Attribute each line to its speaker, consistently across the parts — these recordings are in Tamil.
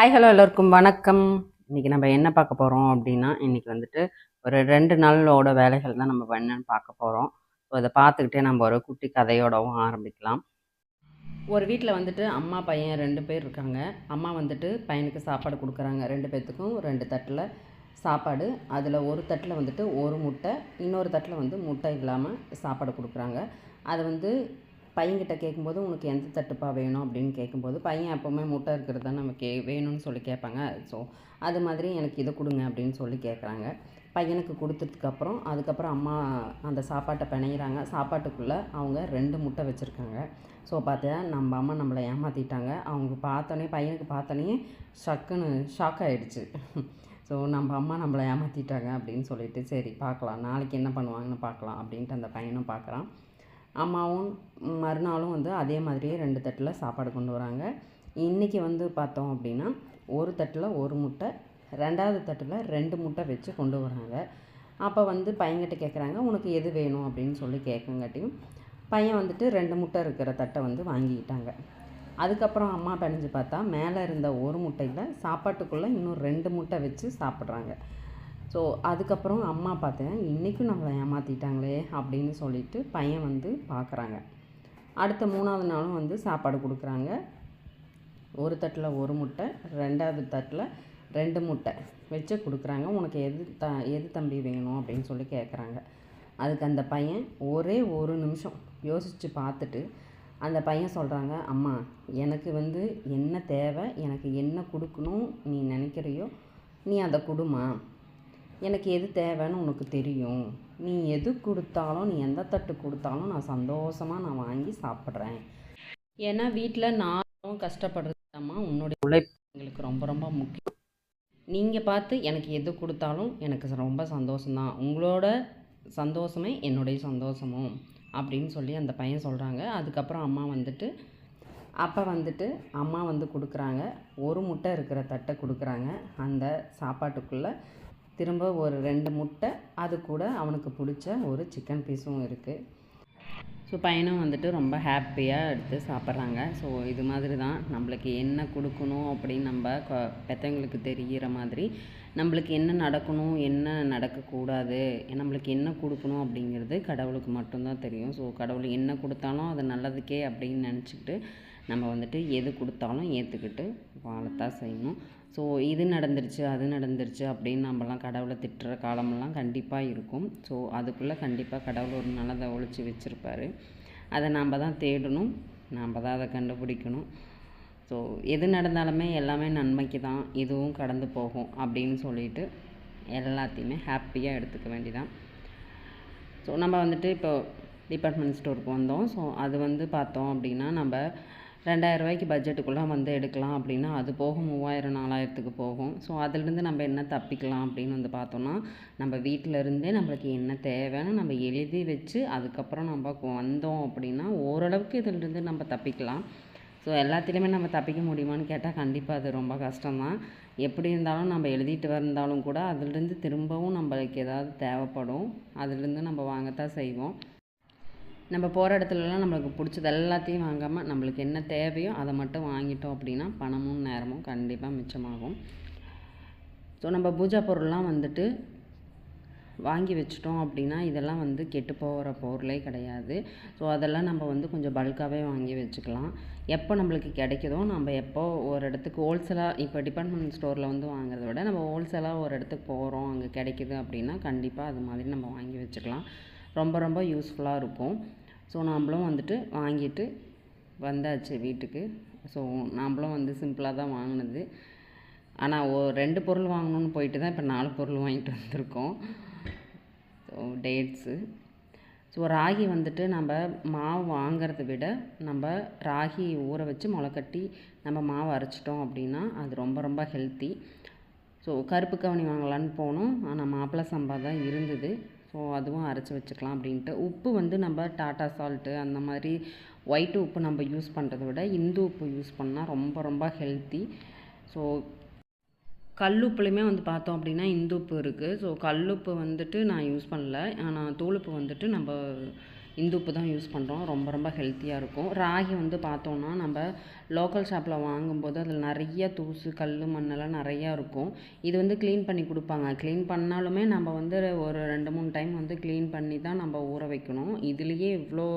Speaker 1: ஹாய் ஹலோ எல்லோருக்கும் வணக்கம். இன்னைக்கு நம்ம என்ன பார்க்க போகிறோம் அப்படின்னா இன்றைக்கி வந்துட்டு ஒரு ரெண்டு நாளோட வேலைகள் தான் நம்ம என்னன்னு பார்க்க போகிறோம் ஸோ அதை பார்த்துக்கிட்டே நம்ம ஒரு குட்டி கதையோடவும் ஆரம்பிக்கலாம். ஒரு வீட்டில் வந்துட்டு அம்மா பையன் ரெண்டு பேர் இருக்காங்க. அம்மா வந்துட்டு பையனுக்கு சாப்பாடு கொடுக்குறாங்க. ரெண்டு பேர்த்துக்கும் ரெண்டு தட்டில் சாப்பாடு. அதில் ஒரு தட்டில் வந்துட்டு ஒரு முட்டை இன்னொரு தட்டில் வந்து முட்டை இல்லாமல் சாப்பாடு கொடுக்குறாங்க. அதை வந்து பையன்கிட்ட கேட்கும்போது உனக்கு எந்த தட்டுப்பா வேணும்? அப்படின்னு கேட்கும்போது பையன் எப்போவுமே முட்டை இருக்கிறது தான் நம்ம கே வேணும்னு சொல்லி கேட்பாங்க. ஸோ அது மாதிரி எனக்கு இதை கொடுங்க அப்படின்னு சொல்லி கேட்குறாங்க. பையனுக்கு கொடுத்ததுக்கப்புறம் அதுக்கப்புறம் அம்மா அந்த சாப்பாட்டை பிணையிறாங்க. சாப்பாட்டுக்குள்ளே அவங்க ரெண்டு முட்டை வச்சுருக்காங்க. ஸோ பார்த்தா நம்ம அம்மா நம்மளை ஏமாற்றிட்டாங்க அவங்க பார்த்தோன்னே பையனுக்கு பார்த்தோன்னே ஷக்குன்னு ஷாக் ஆகிடுச்சு ஸோ நம்ம அம்மா நம்மளை ஏமாற்றிட்டாங்க அப்படின்னு சொல்லிட்டு சரி பார்க்கலாம். நாளைக்கு என்ன பண்ணுவாங்கன்னு பார்க்கலாம். அப்படின்ட்டு அந்த பையனும் பார்க்குறான். அம்மாவும் மறுநாளும் வந்து அதே மாதிரியே ரெண்டு தட்டில் சாப்பாடு கொண்டு வராங்க. இன்றைக்கி வந்து பார்த்தோம் அப்படின்னா ஒரு தட்டில் ஒரு முட்டை ரெண்டாவது தட்டில் ரெண்டு முட்டை வச்சு கொண்டு வராங்க. அப்போ வந்து பையன்கிட்ட கேட்குறாங்க உனக்கு எது வேணும்? அப்படின்னு சொல்லி கேட்கங்காட்டியும் பையன் வந்துட்டு ரெண்டு முட்டை இருக்கிற தட்டை வந்து வாங்கிக்கிட்டாங்க. அதுக்கப்புறம் அம்மா பிணைஞ்சு பார்த்தா மேலே இருந்த ஒரு முட்டையில் சாப்பாட்டுக்குள்ளே இன்னும் ரெண்டு முட்டை வச்சு சாப்பிட்றாங்க. ஸோ அதுக்கப்புறம் அம்மா பார்த்தேன் இன்றைக்கும் நம்மளை ஏமாற்றிட்டாங்களே அப்படின்னு சொல்லிட்டு பையன் வந்து பார்க்குறாங்க. அடுத்த மூணாவது நாளும் வந்து சாப்பாடு கொடுக்குறாங்க. ஒரு தட்டில் ஒரு முட்டை ரெண்டாவது தட்டில் ரெண்டு முட்டை வச்சு கொடுக்குறாங்க. உனக்கு எது த எது தம்பி வேணும்? அப்படின்னு சொல்லி கேட்குறாங்க அதுக்கு அந்த பையன் ஒரே ஒரு நிமிஷம் யோசித்து பார்த்துட்டு அந்த பையன் சொல்கிறாங்க அம்மா எனக்கு வந்து என்ன தேவை எனக்கு என்ன கொடுக்கணும் நீ நினைக்கிறியோ நீ அதை கொடுமா எனக்கு எது தேவைன்னு உனக்கு தெரியும். நீ எது கொடுத்தாலும் நீ எந்த தட்டு கொடுத்தாலும் நான் சந்தோஷமாக நான் வாங்கி சாப்பிட்றேன். ஏன்னா வீட்டில் நானும் கஷ்டப்படுறதுமா உன்னுடைய உழைப்பு எங்களுக்கு ரொம்ப ரொம்ப முக்கியம். நீங்கள் பார்த்து எனக்கு எது கொடுத்தாலும் எனக்கு ரொம்ப சந்தோஷம்தான். உங்களோட சந்தோஷமே என்னுடைய சந்தோஷமும் அப்படின்னு சொல்லி அந்த பையன் சொல்கிறாங்க அதுக்கப்புறம் அம்மா வந்துட்டு அப்போ வந்துட்டு அம்மா வந்து கொடுக்குறாங்க. ஒரு முட்டை இருக்கிற தட்டை கொடுக்குறாங்க. அந்த சாப்பாட்டுக்குள்ளே திரும்ப ஒரு ரெண்டு முட்டை அது கூட அவனுக்கு பிடிச்ச ஒரு சிக்கன் பீஸும் இருக்குது ஸோ பையனும் வந்துட்டு ரொம்ப ஹாப்பியாக எடுத்து சாப்பிட்றாங்க. ஸோ இது மாதிரி தான் நம்மளுக்கு என்ன கொடுக்கணும் அப்படின்னு நம்ம பெற்றவங்களுக்கு தெரிகிற மாதிரி நம்மளுக்கு என்ன நடக்கணும் என்ன நடக்கக்கூடாது நம்மளுக்கு என்ன கொடுக்கணும் அப்படிங்கிறது கடவுளுக்கு மட்டும்தான் தெரியும். ஸோ கடவுள் என்ன கொடுத்தாலும் அது நல்லதுக்கே அப்படின்னு நினச்சிக்கிட்டு நம்ம வந்துட்டு எது கொடுத்தாலும் ஏற்றுக்கிட்டு வாழத்தான் செய்யணும். ஸோ இது நடந்துருச்சு அது நடந்துருச்சு அப்படின்னு நம்மலாம் கடவுளை திட்டுற காலமெல்லாம் கண்டிப்பாக இருக்கும். ஸோ அதுக்குள்ளே கண்டிப்பாக கடவுள் ஒரு நல்லதை ஒழிச்சு வச்சுருப்பாரு. அதை நாம் தான் தேடணும். நாம் தான் அதை கண்டுபிடிக்கணும். ஸோ எது நடந்தாலுமே எல்லாமே நன்மைக்கு தான் இதுவும் கடந்து போகும் அப்படின்னு சொல்லிட்டு எல்லாத்தையுமே ஹாப்பியாக எடுத்துக்க வேண்டிதான். ஸோ நம்ம வந்துட்டு இப்போ டிபார்ட்மெண்ட் ஸ்டோருக்கு வந்தோம். ஸோ அது வந்து பார்த்தோம் அப்படின்னா நம்ம ரெண்டாயிரம் ரூபாய்க்கு பட்ஜெட்டுக்குள்ளே வந்து எடுக்கலாம் அப்படின்னா அது போக மூவாயிரம் நாலாயிரத்துக்கு போகும். ஸோ அதுலேருந்து நம்ம என்ன தப்பிக்கலாம் அப்படின்னு வந்து பார்த்தோம்னா நம்ம வீட்டில் இருந்தே நம்மளுக்கு என்ன தேவைன்னு நம்ம எழுதி வச்சு அதுக்கப்புறம் நம்ம வந்தோம் அப்படின்னா ஓரளவுக்கு இதிலிருந்து நம்ம தப்பிக்கலாம். ஸோ எல்லாத்துலேயுமே நம்ம தப்பிக்க முடியுமான்னு கேட்டால் கண்டிப்பாக அது ரொம்ப கஷ்டம்தான். எப்படி இருந்தாலும் நம்ம எழுதிட்டு வந்தாலும் கூட அதிலிருந்து திரும்பவும் நம்மளுக்கு ஏதாவது தேவைப்படும். அதிலிருந்து நம்ம வாங்கத்தான் செய்வோம். நம்ம போகிற இடத்துலலாம் நம்மளுக்கு பிடிச்சது எல்லாத்தையும் வாங்காமல் நம்மளுக்கு என்ன தேவையோ அதை மட்டும் வாங்கிட்டோம் அப்படின்னா பணமும் நேரமும் கண்டிப்பாக மிச்சமாகும். ஸோ நம்ம பூஜா பொருள்லாம் வந்துட்டு வாங்கி வச்சிட்டோம் அப்படின்னா இதெல்லாம் வந்து கெட்டு போகிற பொருளே கிடையாது. ஸோ அதெல்லாம் நம்ம வந்து கொஞ்சம் பல்காகவே வாங்கி வச்சுக்கலாம். எப்போ நம்மளுக்கு கிடைக்குதோ நம்ம எப்போ ஒரு இடத்துக்கு ஹோல்சேலாக இப்போ டிபார்ட்மெண்ட் ஸ்டோரில் வந்து வாங்குறத விட நம்ம ஹோல்சேலாக ஒரு இடத்துக்கு போகிறோம் அங்கே கிடைக்குது அப்படின்னா கண்டிப்பாக அது மாதிரி நம்ம வாங்கி வச்சுக்கலாம். ரொம்ப ரொம்ப யூஸ்ஃபுல்லாக இருக்கும். ஸோ நாம்ளும் வந்துட்டு வாங்கிட்டு வந்தாச்சு வீட்டுக்கு. ஸோ நாம்ளும் வந்து சிம்பிளாக தான் வாங்கினது. ஆனால் ஓ ரெண்டு பொருள் வாங்கணும்னு போயிட்டு தான் இப்போ நாலு பொருள் வாங்கிட்டு வந்திருக்கோம். So dates. ஸோ ராகி வந்துட்டு நம்ம மாவு வாங்கிறத விட நம்ம ராகி ஊற வச்சு முளைக்கட்டி நம்ம மாவு அரைச்சிட்டோம் அப்படின்னா அது ரொம்ப ரொம்ப ஹெல்த்தி ஸோ கருப்பு கவனி வாங்கலான்னு போனோம். ஆனால் மாப்பிள்ளை சம்பா தான் இருந்தது. ஸோ அதுவும் அரைச்சி வச்சுக்கலாம் அப்படின்ட்டு. உப்பு வந்து நம்ம டாட்டா சால்ட்டு அந்த மாதிரி ஒயிட் உப்பு நம்ம யூஸ் பண்ணுறத விட இந்து உப்பு யூஸ் பண்ணால் ரொம்ப ரொம்ப ஹெல்த்தி ஸோ கல்லுப்புலையுமே வந்து பார்த்தோம் அப்படின்னா இந்துப்பு இருக்குது ஸோ கல்லுப்பு வந்துட்டு நான் யூஸ் பண்ணல. ஆனால் தோலுப்பு வந்துட்டு நம்ம இந்துப்பு தான் யூஸ் பண்ணுறோம் ரொம்ப ரொம்ப ஹெல்த்தியாக இருக்கும். ராகி வந்து பார்த்தோன்னா நம்ம லோக்கல் ஷாப்பில் வாங்கும்போது அதில் நிறைய தூசு கல் மண்ணெல்லாம் நிறையா இருக்கும். இது வந்து க்ளீன் பண்ணி கொடுப்பாங்க. க்ளீன் பண்ணாலுமே நம்ம வந்து ஒரு ரெண்டு மூணு டைம் வந்து க்ளீன் பண்ணி தான் நம்ம ஊற வைக்கணும். இதுலேயே இவ்வளோ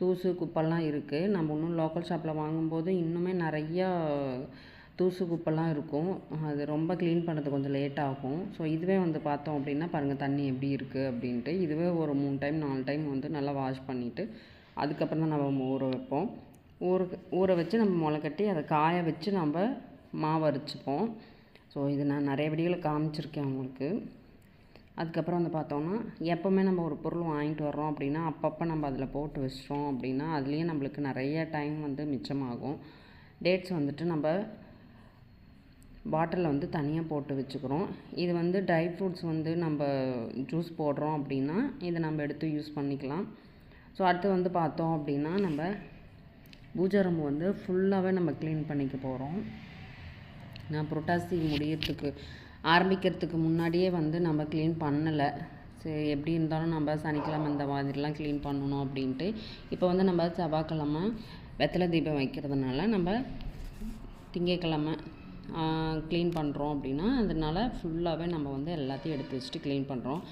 Speaker 1: தூசு குப்பெல்லாம் இருக்குது நம்ம இன்னும் லோக்கல் ஷாப்பில் வாங்கும்போது இன்னுமே நிறையா தூசு குப்பெல்லாம் இருக்கும். அது ரொம்ப க்ளீன் பண்ணுறது கொஞ்சம் லேட் ஆகும். ஸோ இதுவே வந்து பார்த்தோம் அப்படின்னா பாருங்கள் தண்ணி எப்படி இருக்குது அப்படின்ட்டு. இதுவே ஒரு மூணு டைம் நாலு டைம் வந்து நல்லா வாஷ் பண்ணிவிட்டு அதுக்கப்புறம் தான் நம்ம ஊற வைப்போம். ஊற ஊற வச்சு நம்ம முளை கட்டி அதை காய வச்சு நம்ம மாவு அரைச்சிப்போம். ஸோ இது நான் நிறைய வீடியோவில் காமிச்சிருக்கேன் உங்களுக்கு. அதுக்கப்புறம் வந்து பார்த்தோன்னா எப்போவுமே நம்ம ஒரு பொருள் வாங்கிட்டு வர்றோம் அப்படின்னா அப்பப்போ நம்ம அதில் போட்டு வச்சிட்டோம் அப்படின்னா அதுலேயும் நம்மளுக்கு நிறைய டைம் வந்து மிச்சமாகும். டேட்ஸ் வந்துட்டு நம்ம பாட்டிலில் வந்து தனியாக போட்டு வச்சுக்கிறோம். இது வந்து ட்ரை ஃப்ரூட்ஸ் வந்து நம்ம ஜூஸ் போடுறோம் அப்படின்னா இதை நம்ம எடுத்து யூஸ் பண்ணிக்கலாம். ஸோ அடுத்து வந்து பார்த்தோம் அப்படின்னா நம்ம பூஜாரம்பு வந்து ஃபுல்லாகவே நம்ம க்ளீன் பண்ணிக்க போகிறோம் நான் புரட்டாசி முடியறதுக்கு ஆரம்பிக்கிறதுக்கு முன்னாடியே வந்து நம்ம க்ளீன் பண்ணலை. சரி எப்படி இருந்தாலும் நம்ம சனிக்கிழமை இந்த மாதிரிலாம் க்ளீன் பண்ணணும் அப்படின்ட்டு இப்போ வந்து நம்ம செவ்வாய்க்கிழமை வெத்தலை தீபம் வைக்கிறதுனால நம்ம திங்கக்கிழமை க்ளீன் பண்ணுறோம் அப்படின்னா அதனால் ஃபுல்லாகவே நம்ம வந்து எல்லாத்தையும் எடுத்து வச்சுட்டு க்ளீன் பண்ணுறோம்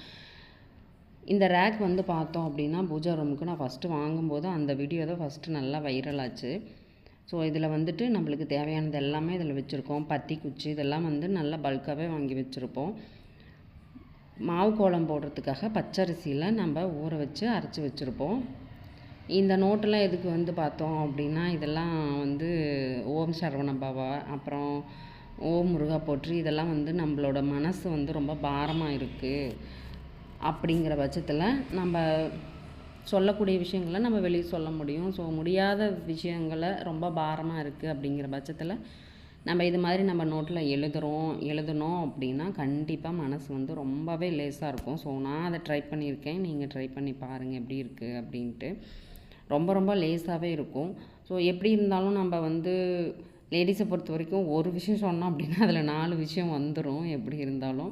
Speaker 1: இந்த ரேக் வந்து பார்த்தோம் அப்படின்னா பூஜா ரூமுக்கு நான் ஃபஸ்ட்டு வாங்கும்போது அந்த வீடியோ தான் ஃபஸ்ட்டு நல்லா வைரல் ஆச்சு. ஸோ இதில் வந்துட்டு நம்மளுக்கு தேவையானது எல்லாமே இதில் வச்சுருக்கோம். பத்தி குச்சி இதெல்லாம் வந்து நல்லா பல்காகவே வாங்கி வச்சுருப்போம். மாவு கோலம் போடுறதுக்காக பச்சரிசியில் நம்ம ஊற வச்சு அரைச்சி வச்சுருப்போம். இந்த நோட்டெல்லாம் எதுக்கு வந்து பார்த்தோம் அப்படின்னா இதெல்லாம் வந்து ஓம் சரவண பவா அப்புறம் ஓம் முருகா போற்றி இதெல்லாம் வந்து நம்மளோட மனசு வந்து ரொம்ப பாரமாக இருக்குது அப்படிங்கிற பட்சத்தில் நம்ம சொல்லக்கூடிய விஷயங்களை நம்ம வெளியே சொல்ல முடியும். ஸோ முடியாத விஷயங்களை ரொம்ப பாரமாக இருக்குது அப்படிங்கிற பட்சத்தில் நம்ம இது மாதிரி நம்ம நோட்டில் எழுதுகிறோம் எழுதணும் அப்படின்னா கண்டிப்பாக மனசு வந்து ரொம்பவே லேஸாக இருக்கும். ஸோ நான் அதை ட்ரை பண்ணியிருக்கேன். நீங்கள் ட்ரை பண்ணி பாருங்கள் எப்படி இருக்குது அப்படின்ட்டு. ரொம்ப ரொம்ப லேஸாகவே இருக்கும். ஸோ எப்படி இருந்தாலும் நம்ம வந்து லேடிஸை பொறுத்த வரைக்கும் ஒரு விஷயம் சொன்னோம் அப்படின்னா அதில் நாலு விஷயம் வந்துடும் எப்படி இருந்தாலும்.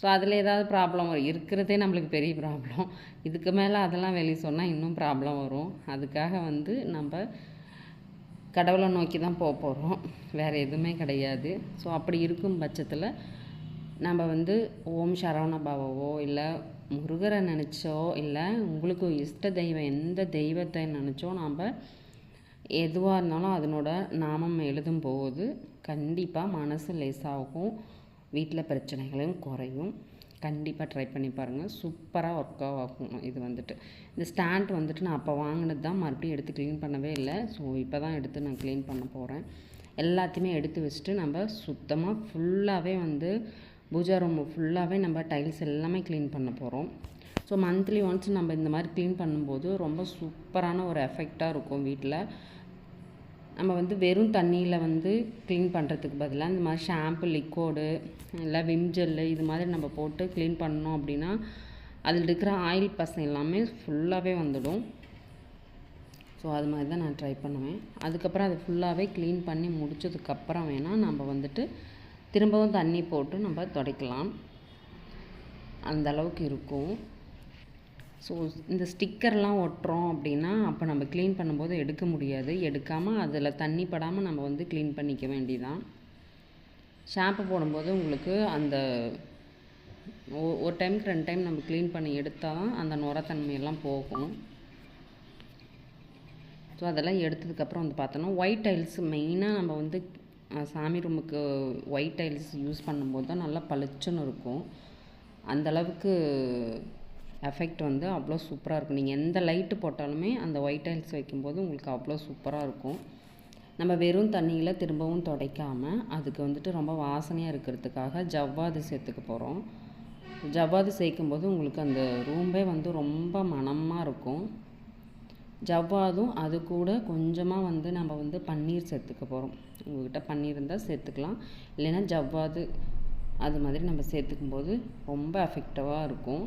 Speaker 1: ஸோ அதில் ஏதாவது ப்ராப்ளம் வரும். இருக்கிறதே நம்மளுக்கு பெரிய ப்ராப்ளம் இதுக்கு மேலே அதெல்லாம் வெளியே சொன்னால் இன்னும் ப்ராப்ளம் வரும். அதுக்காக வந்து நம்ம கடவுளை நோக்கி தான் போக போகிறோம் வேறு எதுவுமே கிடையாது. ஸோ அப்படி இருக்கும் பட்சத்தில் நம்ம வந்து ஓம் சரவண பவவோ இல்லை முருகரை நினச்சோ இல்லை உங்களுக்கு இஷ்ட தெய்வம் எந்த தெய்வத்தை நினச்சோ நாம் எதுவாக இருந்தாலும் அதனோட நாமம் எழுதும் போது கண்டிப்பாக மனசு லேசாகும் வீட்டில் பிரச்சனைகளும் குறையும். கண்டிப்பாக ட்ரை பண்ணி பாருங்கள் சூப்பராக ஒர்க் ஆகும் இது வந்துட்டு. இந்த ஸ்டாண்ட் வந்துட்டு நான் அப்போ வாங்கினது தான் மறுபடியும் எடுத்து க்ளீன் பண்ணவே இல்லை. ஸோ இப்போ தான் எடுத்து நான் க்ளீன் பண்ண போகிறேன் எல்லாத்தையுமே எடுத்து வச்சுட்டு நம்ம சுத்தமாக ஃபுல்லாகவே வந்து பூஜா ரூம் ஃபுல்லாகவே நம்ம டைல்ஸ் எல்லாமே க்ளீன் பண்ண போகிறோம் ஸோ மந்த்லி ஒன்ஸ் நம்ம இந்த மாதிரி க்ளீன் பண்ணும்போது ரொம்ப சூப்பரான ஒரு எஃபெக்டாக இருக்கும் வீட்டில் நம்ம வந்து வெறும் தண்ணியில் வந்து க்ளீன் பண்ணுறதுக்கு பதிலாக இந்த மாதிரி ஷாம்பு லிக்விடு இல்லை விம் ஜெல்லு இது மாதிரி நம்ம போட்டு க்ளீன் பண்ணோம் அப்படின்னா அதில் இருக்கிற ஆயில் பசங்க எல்லாமே ஃபுல்லாகவே வந்துடும். ஸோ அது மாதிரி தான் நான் ட்ரை பண்ணுவேன். அதுக்கப்புறம் அதை ஃபுல்லாகவே க்ளீன் பண்ணி முடிச்சதுக்கப்புறம் வேணால் நம்ம வந்துட்டு திரும்பவும் தண்ணி போட்டு நம்ம துடைக்கலாம். அந்த அளவுக்கு இருக்கும். ஸோ இந்த ஸ்டிக்கர்லாம் ஒட்டுறோம் அப்படின்னா அப்போ நம்ம க்ளீன் பண்ணும்போது எடுக்க முடியாது. எடுக்காமல் அதில் தண்ணி படாமல் நம்ம வந்து க்ளீன் பண்ணிக்க வேண்டியதான் ஷாம்பு போடும்போது உங்களுக்கு அந்த ஒ- ஒரு டைமுக்கு ரெண்டு டைம் நம்ம க்ளீன் பண்ணி எடுத்தால் தான் அந்த நுரத்தன்மையெல்லாம் போகும். ஸோ அதெல்லாம் எடுத்ததுக்கப்புறம் வந்து பார்த்தோன்னா ஒயிட் டைல்ஸ் மெயினாக நம்ம வந்து சாமி ரூமுக்கு ஒயிட் டைல்ஸ் யூஸ் பண்ணும்போது தான் நல்லா பளிச்சுன்னு இருக்கும். அந்த அளவுக்கு எஃபெக்ட் வந்து அவ்வளோ சூப்பராக இருக்கும். நீங்கள் எந்த லைட்டு போட்டாலுமே அந்த ஒயிட் டைல்ஸ் வைக்கும்போது உங்களுக்கு அவ்வளோ சூப்பராக இருக்கும். நம்ம வெறும் தண்ணியில் திரும்பவும் துடைக்காமல் அதுக்கு வந்துட்டு ரொம்ப வாசனையாக இருக்கிறதுக்காக ஜவ்வாது சேர்த்துக்க போகிறோம் ஜவ்வாது சேர்க்கும்போது உங்களுக்கு அந்த ரூம்பே வந்து ரொம்ப மனமாக இருக்கும். ஜவ்வாதும் அது கூட கொஞ்சமாக வந்து நம்ம வந்து பன்னீர் சேர்த்துக்க போகிறோம் உங்கள்கிட்ட பன்னீர் இருந்தால் சேர்த்துக்கலாம். இல்லைன்னா ஜவ்வாது அது மாதிரி நம்ம சேர்த்துக்கும் போது ரொம்ப எஃபெக்டிவாக இருக்கும்.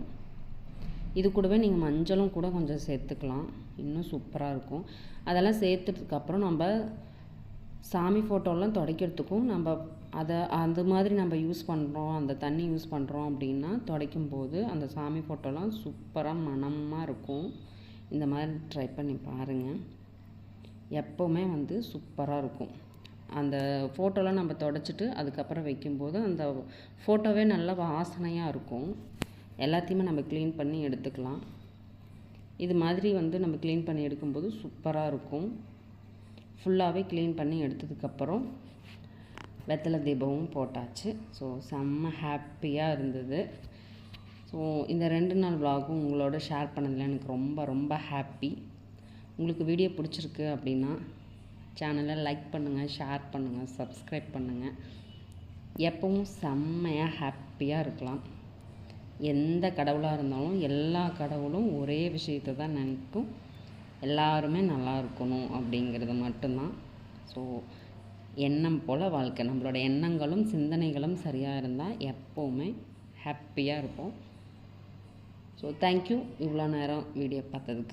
Speaker 1: இது கூடவே நீங்கள் மஞ்சளும் கூட கொஞ்சம் சேர்த்துக்கலாம். இன்னும் சூப்பராக இருக்கும். அதெல்லாம் சேர்த்துட்டதுக்கப்புறம் நம்ம சாமி ஃபோட்டோலாம் துடைக்கிறதுக்கும் நம்ம அதை அந்த மாதிரி நம்ம யூஸ் பண்ணுறோம் அந்த தண்ணி யூஸ் பண்ணுறோம் அப்படின்னா துடைக்கும் போது அந்த சாமி ஃபோட்டோலாம் சூப்பராக மணமாக இருக்கும். இந்த மாதிரி ட்ரை பண்ணி பாருங்கள் எப்போவுமே வந்து சூப்பராக இருக்கும். அந்த ஃபோட்டோலாம் நம்ம தொடச்சிட்டு அதுக்கப்புறம் வைக்கும்போது அந்த ஃபோட்டோவே நல்லா வாசனையாக இருக்கும். எல்லாத்தையுமே நம்ம க்ளீன் பண்ணி எடுத்துக்கலாம். இது மாதிரி வந்து நம்ம க்ளீன் பண்ணி எடுக்கும்போது சூப்பராக இருக்கும். ஃபுல்லாகவே க்ளீன் பண்ணி எடுத்ததுக்கப்புறம் வெத்தலை தீபமும் போட்டாச்சு. ஸோ செம்ம ஹாப்பியாக இருந்தது. ஸோ இந்த ரெண்டு நாள் விலாகும் உங்களோட ஷேர் பண்ணதில் எனக்கு ரொம்ப ரொம்ப ஹாப்பி உங்களுக்கு வீடியோ பிடிச்சிருக்கு அப்படின்னா சேனலை லைக் பண்ணுங்கள் ஷேர் பண்ணுங்கள் சப்ஸ்கிரைப் பண்ணுங்கள் எப்பவும் செம்மையாக ஹாப்பியாக இருக்கலாம். எந்த கடவுளாக இருந்தாலும் எல்லா கடவுளும் ஒரே விஷயத்தை தான் நினைக்கும். எல்லாருமே நல்லா இருக்கணும் அப்படிங்கிறது மட்டும்தான். ஸோ எண்ணம் போல் வாழ்க்கை. நம்மளோட எண்ணங்களும் சிந்தனைகளும் சரியாக இருந்தால் எப்போவுமே ஹாப்பியாக இருப்போம். ஸோ தேங்க்யூ இவ்வளோ நேரம் வீடியோ பார்த்ததுக்கு.